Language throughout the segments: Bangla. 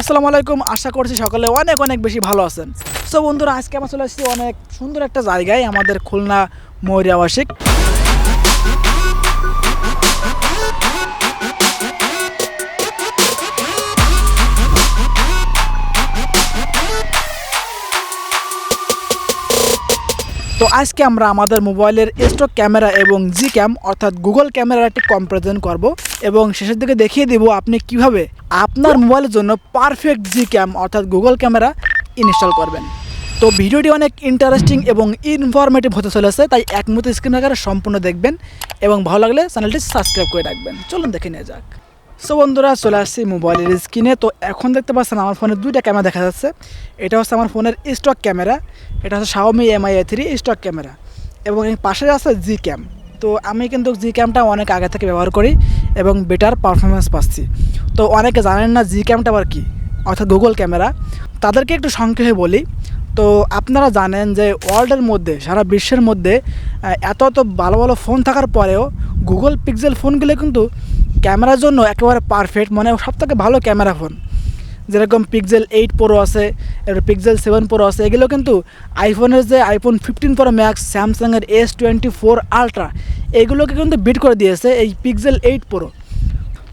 আসসালামু আলাইকুম, আশা করছি সকালে অনেক অনেক বেশি ভালো আছেন। সো বন্ধুরা, আজকে আমরা চলে আসছি অনেক সুন্দর একটা জায়গায়, আমাদের খুলনা ময়ূরী তো আজকে আমরা আমাদের মোবাইলের স্টক ক্যামেরা এবং জি ক্যাম অর্থাৎ গুগল ক্যামেরার একটি কম্পারিজন করব এবং শেষের দিকে দেখিয়ে দিব আপনি কীভাবে আপনার মোবাইলের জন্য পারফেক্ট জি ক্যাম অর্থাৎ গুগল ক্যামেরা ইনস্টল করবেন। তো ভিডিওটি অনেক ইন্টারেস্টিং এবং ইনফরমেটিভ হতে চলেছে, তাই এক স্ক্রিন আকারে সম্পূর্ণ দেখবেন এবং ভালো লাগলে চ্যানেলটি সাবস্ক্রাইব করে রাখবেন। চলুন দেখে নিয়ে যাক। সো বন্ধুরা, চলে আসছি মোবাইলের স্ক্রিনে। তো এখন দেখতে পাচ্ছেন আমার ফোনে দুইটা ক্যামেরা দেখা যাচ্ছে। এটা হচ্ছে আমার ফোনের স্টক ক্যামেরা, এটা হচ্ছে Xiaomi Mi A three stock camera এবং এর পাশে আছে জি ক্যাম তো আমি কিন্তু জি ক্যামটা অনেক আগে থেকে ব্যবহার করি এবং বেটার পারফরমেন্স পাচ্ছি। তো অনেকে জানেন না জি ক্যামটা আবার কী? অর্থাৎ গুগল ক্যামেরা। তাদেরকে একটু সংক্ষেপে বলি। তো আপনারা জানেন যে ওয়ার্ল্ডের মধ্যে, সারা বিশ্বের মধ্যে এত এত ভালো ভালো ফোন থাকার পরেও গুগল পিক্সেল ফোনগুলো কিন্তু ক্যামেরার জন্য একেবারে পারফেক্ট মানে সব থেকে ভালো ক্যামেরা ফোন যেরকম পিক্সেল এইট প্রো আছে পিক্সেল সেভেন প্রো আছে, এগুলো কিন্তু আইফোনের যে আইফোন ফিফটিন প্রো ম্যাক্স স্যামসাংয়ের এস টোয়েন্টি ফোর আলট্রা এগুলোকে কিন্তু বিট করে দিয়েছে এই পিক্সেল এইট প্রো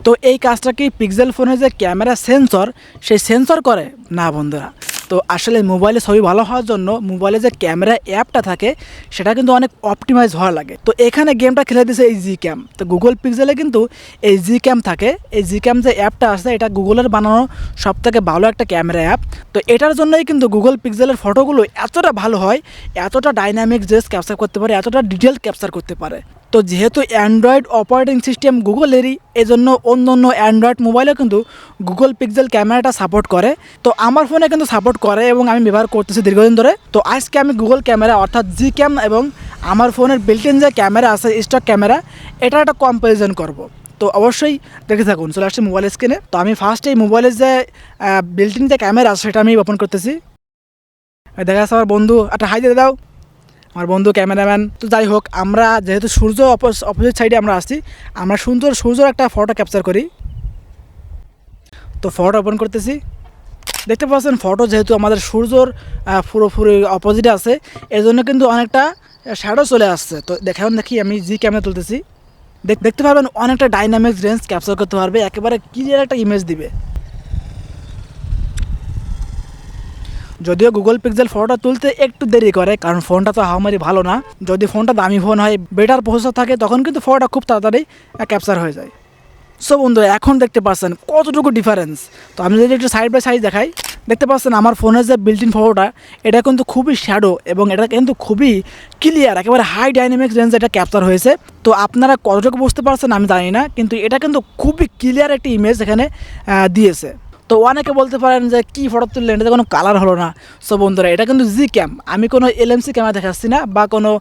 তো এই কাজটা কি পিক্সেল ফোনের যে ক্যামেরা সেন্সর সেই সেন্সর করে? না বন্ধুরা। তো আসলে মোবাইলে ছবি ভালো হওয়ার জন্য মোবাইলে যে ক্যামেরা অ্যাপটা থাকে, সেটা কিন্তু অনেক অপটিমাইজ হওয়া লাগে। তো এখানে গেমটা খেলে দিয়েছে এই জি ক্যাম তো গুগল পিক্সেলে কিন্তু এই জি ক্যাম থাকে। এই জি ক্যাম যে অ্যাপটা আছে, এটা গুগলের বানানো সব থেকে ভালো একটা ক্যামেরা অ্যাপ। তো এটার জন্যই কিন্তু গুগল পিক্সেলের ফটোগুলো এতটা ভালো হয়, এতটা ডাইনামিক জেস ক্যাপচার করতে পারে, এতটা ডিটেল ক্যাপচার করতে পারে। তো যেহেতু অ্যান্ড্রয়েড অপারেটিং সিস্টেম গুগলেরই এজন্য অন্য অন্য অ্যান্ড্রয়েড মোবাইলেও কিন্তু গুগল পিক্সেল ক্যামেরাটা সাপোর্ট করে। তো আমার ফোনে কিন্তু সাপোর্ট করে এবং আমি ব্যবহার করতেছি দীর্ঘদিন ধরে। তো আজকে আমি গুগল ক্যামেরা অর্থাৎ জি ক্যাম এবং আমার ফোনের বিল্টিন যে ক্যামেরা আছে স্টক ক্যামেরা এটা একটা কম্পারিজন করব। তো অবশ্যই দেখে থাকুন, চলে আসছে মোবাইল স্ক্রিনে তো আমি ফার্স্ট এই মোবাইলের যে বিল্টিন যে ক্যামেরা আছে, সেটা আমি ওপেন করতেছি। দেখা যাচ্ছে আমার বন্ধু একটা হাই দিয়ে দাও। আমার বন্ধু, ক্যামেরাম্যান। তো যাই হোক, আমরা যেহেতু সূর্য অপোজিট সাইডে আমরা আসছি আমরা সুন্দর সূর্যর একটা ফটো ক্যাপচার করি। তো ফটো ওপেন করতেছি। দেখতে পাচ্ছেন ফটো যেহেতু আমাদের সূর্যর পুরোপুরি অপোজিটে আছে এই জন্য কিন্তু অনেকটা শ্যাডো চলে আসছে। তো দেখান দেখি আমি জি ক্যামেরা তুলতেছি। দেখ দেখতে পারবেন, অনেকটা ডাইনামিক্স রেঞ্জ ক্যাপচার করতে পারবে, একেবারে ক্লিয়ার একটা ইমেজ দিবে। যদিও গুগল পিক্সেল ফটোটা তুলতে একটু দেরি করে, কারণ ফোনটা তো হামারি ভালো না। যদি ফোনটা দামি ফোন হয় বেটার প্রসেসর থাকে, তখন কিন্তু ফটোটা খুব তাড়াতাড়ি ক্যাপচার হয়ে যায়। সো বন্ধুরা, এখন দেখতে পাচ্ছেন কতটুকু ডিফারেন্স তো আমি যদি একটু সাইড বাই সাইড দেখাই, দেখতে পাচ্ছেন আমার ফোনের যে বিল্টিন ফটোটা এটা কিন্তু খুবই শ্যাডো এবং এটা কিন্তু খুবই ক্লিয়ার একেবারে হাই ডাইনামিক্স রেঞ্জ এটা ক্যাপচার হয়েছে। তো আপনারা কতটুকু বুঝতে পারছেন আমি জানি না, কিন্তু এটা কিন্তু খুবই ক্লিয়ার একটি ইমেজ এখানে দিয়েছে। তো অনেকে বলতে পারেন যে, কী ফটো তুললেন? এটাতে কোনো কালার হলো না। সো বন্ধুরা, এটা কিন্তু জি ক্যাম আমি কোনো এলএমসি ক্যামেরা দেখাচ্ছি না বা কোনো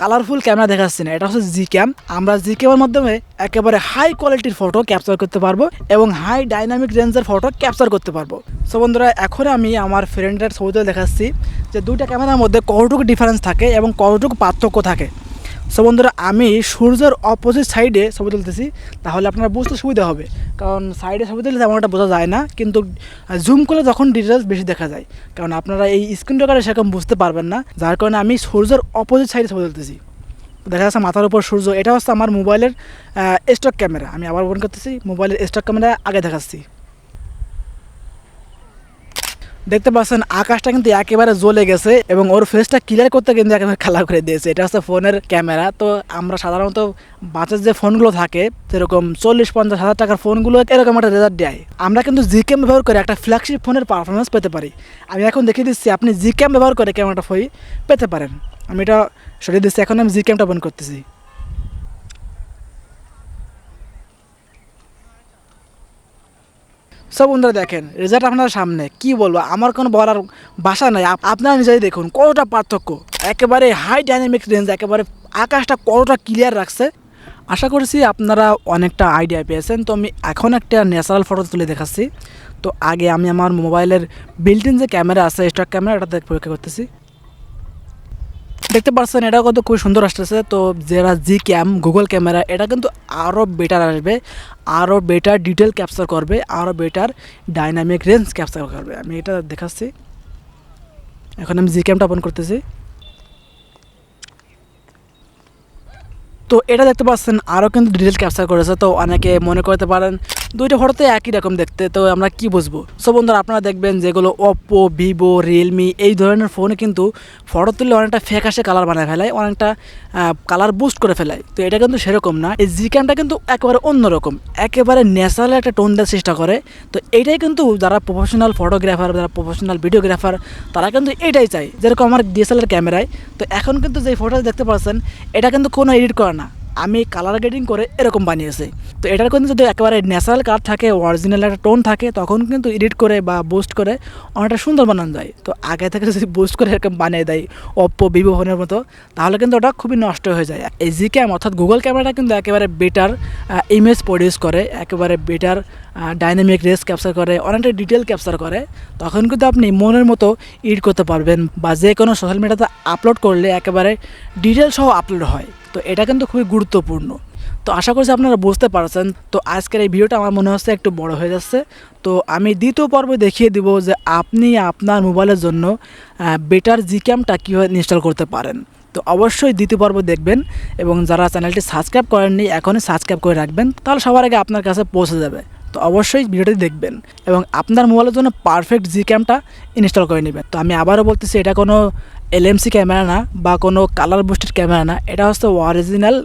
কালারফুল ক্যামেরা দেখাচ্ছি না। এটা হচ্ছে জি ক্যাম আমরা জি ক্যামের মাধ্যমে একেবারে হাই কোয়ালিটির ফটো ক্যাপচার করতে পারব এবং হাই ডাইনামিক রেঞ্জের ফটো ক্যাপচার করতে পারব। সো বন্ধুরা এখন আমি আমার ফ্রেন্ডের ছবিতে দেখাচ্ছি যে, দুইটা ক্যামেরার মধ্যে কতটুকু ডিফারেন্স থাকে এবং কতটুকু পার্থক্য থাকে। সো বন্ধুরা, আমি সূর্যের অপোজিট সাইডে ছবি তুলতেছি, তাহলে আপনারা বুঝতে সুবিধা হবে। কারণ সাইডে ছবি তুললে তেমন একটা বোঝা যায় না, কিন্তু জুম করলে তখন ডিটেলস বেশি দেখা যায়। কারণ আপনারা এই স্ক্রিন রেকর্ডে সেরকম বুঝতে পারবেন না, যার কারণে আমি সূর্যের অপোজিট সাইডে ছবি তুলতেছি। দেখা যাচ্ছে মাথার উপর সূর্য, এটা হচ্ছে আমার মোবাইলের স্টক ক্যামেরা আমি আবার ওপেন করতেছি মোবাইলের স্টক ক্যামেরা আগে দেখাচ্ছি। দেখতে পাচ্ছেন, আকাশটা কিন্তু একেবারে জ্বলে গেছে এবং ওর ফেসটা ক্লিয়ার করতে কিন্তু একেবারে খেলা করে দিয়েছে। এটা হচ্ছে ফোনের ক্যামেরা তো আমরা সাধারণত বাচ্চার যে ফোনগুলো থাকে সেরকম চল্লিশ, পঞ্চাশ হাজার টাকার ফোনগুলো এরকম একটা রেজাল্ট দেয়। আমরা কিন্তু জি ক্যাম ব্যবহার করে একটা ফ্ল্যাগশিপ ফোনের পারফরমেন্স পেতে পারি। আমি এখন দেখিয়ে দিচ্ছি, আপনি জি ক্যাম ব্যবহার করে ক্যামেরাটা ফই পেতে পারেন। আমি এটা সরিয়ে দিচ্ছি, এখন আমি জি ক্যামটা ওপেন করতেছি। সব বন্ধুরা দেখেন রেজাল্ট আপনার সামনে। কি বলব, আমার কোনো বলার বাসা নাই। আপ- আপনারা নিজেই দেখুন, কতটা পার্থক্য। একেবারে হাই ডাইনামিক রেঞ্জ একেবারে আকাশটা কতটা ক্লিয়ার রাখছে। আশা করছি আপনারা অনেকটা আইডিয়া পেয়েছেন। তো আমি এখন একটা ন্যাচারাল ফটো তুলে দেখাচ্ছি। তো আগে আমি আমার মোবাইলের বিল্ট ইন যে ক্যামেরা আছে স্টক ক্যামেরা এটা দেখ পরীক্ষা করতেছি। দেখতে পাচ্ছেন এটাও কিন্তু খুব সুন্দর আসতেছে। তো যারা জি ক্যাম, গুগল ক্যামেরা, এটা কিন্তু আরও বেটার আসবে আরও বেটার ডিটেল ক্যাপচার করবে আরও বেটার ডাইনামিক রেঞ্জ ক্যাপচার করবে। আমি এটা দেখাচ্ছি। এখন আমি জি ক্যামটা ওপেন করতেছি। তো এটা দেখতে পাচ্ছেন আরও কিন্তু ডিটেল ক্যাপচার করেছে। তো অনেকে মনে করতে পারেন দুইটা ফটোতে একই রকম দেখতে, তো আমরা কি বুঝব? সো বন্ধুরা, আপনারা দেখবেন যেগুলো ওপো ভিভো রিয়েলমি এই ধরনের ফোনে কিন্তু ফটো তুললে অনেকটা আসে কালার বানায় ফেলায়, অনেকটা কালার বুস্ট করে ফেলায়। তো এটা কিন্তু সেরকম না। এই জি ক্যামটা কিন্তু একেবারে অন্যরকম, একেবারে ন্যাচারাল একটা টোন দেওয়ার চেষ্টা করে। তো এইটাই কিন্তু যারা প্রফেশনাল ফটোগ্রাফার যারা প্রফেশনাল ভিডিওগ্রাফার তারা কিন্তু এটাই চাই যেরকম আমার ডিএসএলআর ক্যামেরায় তো এখন কিন্তু যে ফটো দেখতে পাচ্ছেন, এটা কিন্তু কোনো এডিট করে না। আমি কালার গ্রেডিং করে এরকম বানিয়েছি। তো এটার কিন্তু যদি একেবারে ন্যাচারাল কালার থাকে অরিজিনাল একটা টোন থাকে, তখন কিন্তু এডিট করে বা বুস্ট করে অনেকটা সুন্দর বানানো যায়। তো আগে থেকে যদি বুস্ট করে এরকম বানিয়ে দেয় অপ্পো ভিভো ফোনের মতো, তাহলে কিন্তু ওটা খুবই নষ্ট হয়ে যায়। এই জি ক্যাম অর্থাৎ গুগল ক্যামেরাটা কিন্তু একেবারে বেটার ইমেজ প্রডিউস করে, একেবারে বেটার ডাইনামিক রেস ক্যাপচার করে, অনেকটা ডিটেল ক্যাপচার করে, তখন কিন্তু আপনি মনের মতো এডিট করতে পারবেন বা যে কোনো সোশ্যাল মিডিয়াতে আপলোড করলে একেবারে ডিটেল সহ আপলোড হয়। তো এটা কিন্তু খুবই গুরুত্বপূর্ণ। তো আশা করছি আপনারা বুঝতে পারছেন। তো আজকের এই ভিডিওটা আমার মনে হচ্ছে একটু বড় হয়ে যাচ্ছে। তো আমি দ্বিতীয় পর্বে দেখিয়ে দিব যে আপনি আপনার মোবাইলের জন্য বেটার জি ক্যামটা কীভাবে ইনস্টল করতে পারেন। তো অবশ্যই দ্বিতীয় পর্ব দেখবেন এবং যারা চ্যানেলটি সাবস্ক্রাইব করেননি, এখনই সাবস্ক্রাইব করে রাখবেন। তাহলে সবার আগে আপনার কাছে পৌঁছে যাবে। তো অবশ্যই ভিডিওটি দেখবেন এবং আপনার মোবাইলের জন্য পারফেক্ট জি ক্যামটা ইনস্টল করে নেবেন। তো আমি আবারও বলতেছি, এটা কোনো এলএমসি ক্যামেরা না বা কোনো কালার বুস্টেড ক্যামেরা না, এটা হচ্ছে অরিজিনাল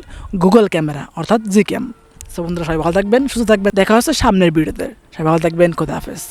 গুগল ক্যামেরা অর্থাৎ জি ক্যাম সো বন্ধুরা, সবাই ভালো থাকবেন, সুস্থ থাকবেন, দেখা হচ্ছে সামনের ভিডিওতে সবাই ভালো থাকবেন, খোদা হাফেজ।